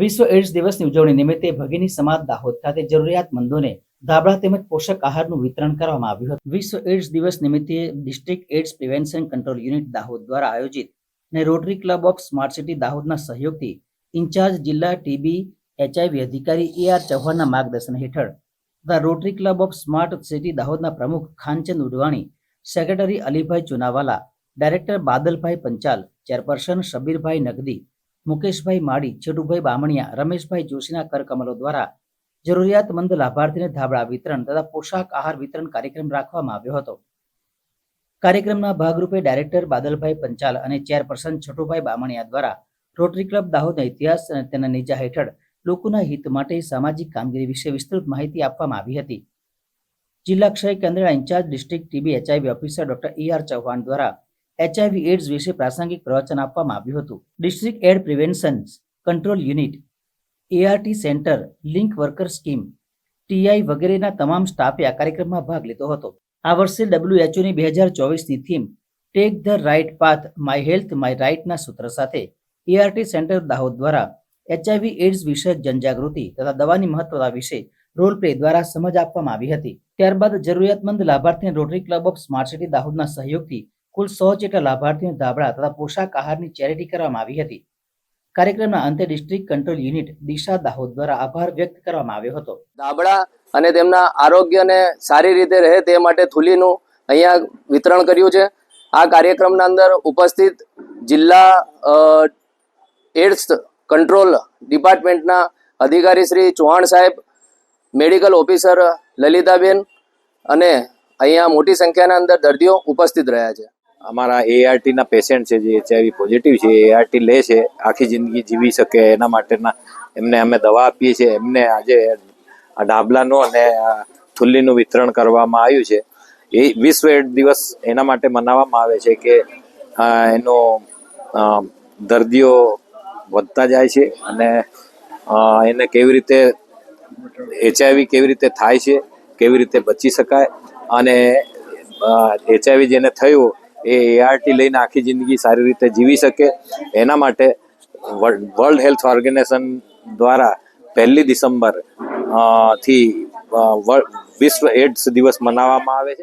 વિશ્વ એડ્સ દિવસની ઉજવણી નિમિત્તે ભગીની સમાજ દાહોદ ખાતે જરૂરિયાતમંદોને ધાબળા તેમજ પોષક આહારનું વિતરણ કરવામાં આવ્યું હતું. વિશ્વ એડ્સ દિવસ નિમિત્તે district AIDS prevention control unit Dahod દ્વારા આયોજિત અને rotary club of smart city દાહોદના સહયોગથી ઇન્ચાર્જ જિલ્લા ટીબી એચઆઈવી અધિકારી એ આર ચૌહાણના માર્ગદર્શન હેઠળ તથા rotary club of smart city દાહોદના પ્રમુખ Khanchand Udwani, secretary Alibhai Chunawala, director Badalbhai Panchal, chairperson Shabirbhai Nagdi Mukeshbhai Mali Chhetubhai Bamaniya, Rameshbhai જોશીના કરકમલો દ્વારા જરૂરિયાતમંદ લાભાર્થીને ધાબળા વિતરણ તથા પોશાક આહાર વિતરણ કાર્યક્રમ રાખવામાં આવ્યો હતો. કાર્યક્રમના ભાગરૂપે ડાયરેક્ટર બાદલભાઈ પંચાલ અને ચેરપર્સન છઠુભાઈ બામણિયા દ્વારા રોટરી ક્લબ દાહોદના ઇતિહાસ અને તેના નીજા હેઠળ લોકોના હિત માટે સામાજિક કામગીરી વિશે વિસ્તૃત માહિતી આપવામાં આવી હતી. જિલ્લા ક્ષય કેન્દ્રના incharge district TB HIV officer doctor E R Chauhan દ્વારા એચઆઈવી એડ્સ વિશે પ્રાસંગિક પ્રવચન આપવામાં આવ્યું હતું. District aid prevention control unit ART centre link worker scheme TI વગેરેના તમામ સ્ટાફે આ કાર્યક્રમમાં ભાગ લીધો હતો. આ વર્ષે ડબ્લ્યુએચઓની બે હજાર ચોવીસની theme take the right path my health my રાઇટના સૂત્ર સાથે એઆરટી સેન્ટર દાહોદ દ્વારા એચઆઈવી એડ્સ વિષયક જનજાગૃતિ તથા દવાની મહત્વતા વિશે રોલ પ્લે દ્વારા સમજ આપવામાં આવી હતી. ત્યારબાદ જરૂરિયાતમંદ લાભાર્થીને rotary club of smart city દાહોદના સહયોગથી કુલ સો જેટલા લાભાર્થીઓને ધાબળા તથા પોશાક આહારની ચેરિટી કરવામાં આવી હતી. કાર્યક્રમના અંતે district control unit Disha Dahod દ્વારા આભાર વ્યક્ત કરવામાં આવ્યો હતો. દાબડા અને તેમના આરોગ્યને સારી રીતે રહે તે માટે થૂલીનું અહીંયા વિતરણ કર્યું છે. આ કાર્યક્રમના અંદર ઉપસ્થિત જિલ્લા એડ્સ કંટ્રોલ ડિપાર્ટમેન્ટના અધિકારી શ્રી ચૌહાણ સાહેબ, મેડિકલ ઓફિસર લલિતાબેન અને અહીંયા મોટી સંખ્યાના અંદર દર્દીઓ ઉપસ્થિત રહ્યા છે. અમારા એઆરટી ના પેશન્ટ છે, જે એચઆઈવી પોઝિટિવ છે એઆરટી લે છે, આખી જિંદગી જીવી શકે એના માટેના એમને અમે દવા આપીએ છીએ. એમને આજે આ ડાબલાનું અને થુલ્લીનું વિતરણ કરવામાં આવ્યું છે. એ વિશ્વ એડ દિવસ એના માટે મનાવવામાં આવે છે કે એનો દર્દીઓ વધતા જાય છે અને એને કેવી રીતે એચઆઈવી કેવી રીતે થાય છે, કેવી રીતે બચી શકાય અને એચઆઈવી જેને થયું એ એઆરટી લઈને આખી જિંદગી સારી રીતે જીવી શકે. એના માટે વર્લ્ડ હેલ્થ ઓર્ગેનાઇઝેશન દ્વારા પહેલી ડિસેમ્બરથી વિશ્વ એડ્સ દિવસ મનાવવામાં આવે છે.